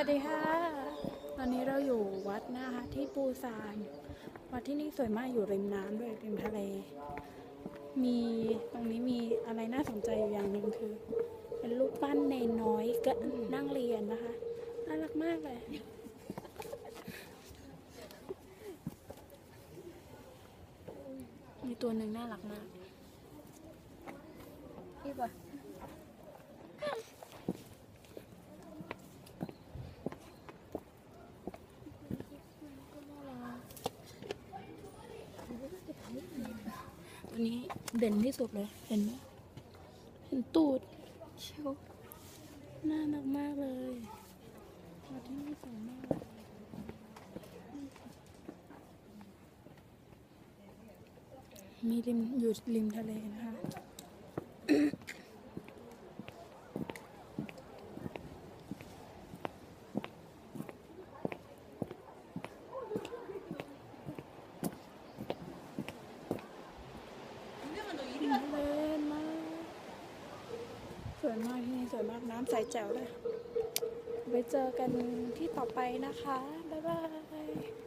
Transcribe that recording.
วัสดีค่ะ ตอนนี้เราอยู่วัดนะคะที่ปูซาน วัดที่นี่สวยมากอยู่ริมน้ำด้วยริมทะเล มีตรงนี้มีอะไรน่าสนใจอยู่อย่างหนึ่งคือ เป็นรูปปั้นเนน้อยก็นั่งเรียนนะคะน่ารักมากเลยมีตัวหนึ่งน่ารักมากพี่บอ ตัวนี้เด่นที่สุดเลย เห็นไหมเห็นตูดเชียวน่ารักมากเลยวัดที่นี่สวยมากมีริมอยู่ริมทะเลนะคะ เล่นมาก ส วยมากที่นี่สวยมากน้ำใสแจ๋วเลย ไว้เจอกันที่ต่อไปนะคะ บ๊ายบาย